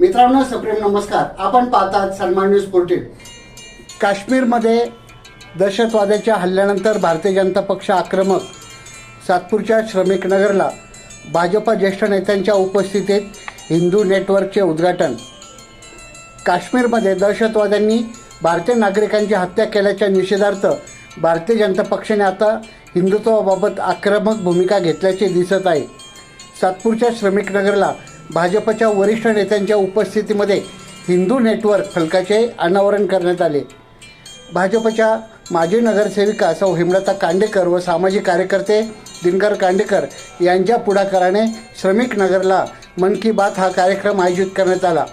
मित्रांनो सप्रेम नमस्कार. आपण पाहतात सन्मान न्यूज फोर्टीन काश्मीरमध्ये दहशतवाद्याच्या हल्ल्यानंतर भारतीय जनता पक्ष आक्रमक सातपूरच्या श्रमिक नगरला भाजपा ज्येष्ठ नेत्यांच्या उपस्थितीत हिंदू नेटवर्कचे उद्घाटन. काश्मीरमध्ये दहशतवाद्यांनी भारतीय नागरिकांची हत्या केल्याच्या निषेधार्थ भारतीय जनता पक्षाने आता हिंदुत्वाबाबत आक्रमक भूमिका घेतल्याचे दिसत आहे. सातपूरच्या श्रमिक नगरला भाजपच्या वरिष्ठ नेत्यांच्या उपस्थितीमध्ये हिंदू नेटवर्क फलकाचे अनावरण करण्यात आले. भाजपच्या माजी नगरसेविका सौ हेमलता कांडेकर व सामाजिक कार्यकर्ते दिनकर कांडेकर यांच्या पुढाकाराने श्रमिक नगरला मन की बात हा कार्यक्रम आयोजित करण्यात आला.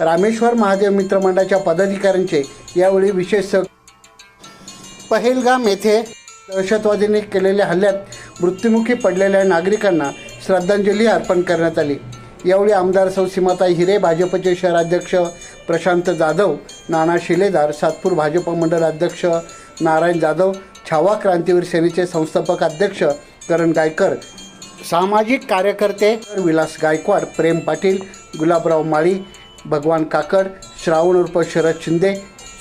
रामेश्वर महादेव मित्र मंडळाच्या पदाधिकाऱ्यांचे यावेळी विशेष पहिलगाम पहेलगाम येथे दहशतवादींनी केलेल्या हल्ल्यात मृत्युमुखी पडलेल्या नागरिकांना श्रद्धांजली अर्पण करण्यात आली. यावेळी आमदार सौ सीमाताई हिरे भाजपचे शहराध्यक्ष प्रशांत जाधव नाना शिलेदार सातपूर भाजप मंडळ अध्यक्ष नारायण जाधव छावा क्रांतीवीर सेनेचे संस्थापक अध्यक्ष करण गायकर सामाजिक कार्यकर्ते विलास गायकवाड प्रेम पाटील गुलाबराव माळी भगवान काकड श्रावण उर्फ शरद शिंदे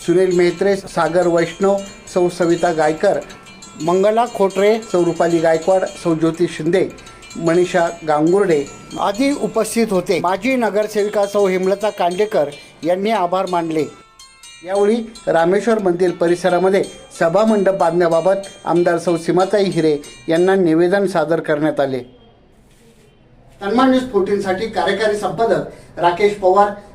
सुनील मेहत्रे सागर वैष्णव सौ सविता गायकर मंगला खोटरे सौ रुपाली गायकवाड सौ ज्योती शिंदे मनीषा गांगुर्डे आदी उपस्थित होते. माजी नगरसेविका सौ हिमलता कांडेकर यांनी आभार मानले. यावेळी रामेश्वर मंदिर परिसरामध्ये सभामंडप बांधण्याबाबत आमदार सौ सीमाताई हिरे यांना निवेदन सादर करण्यात आले. सन्मान न्यूज फोर्टीनसाठी कार्यकारी संपादक राकेश पवार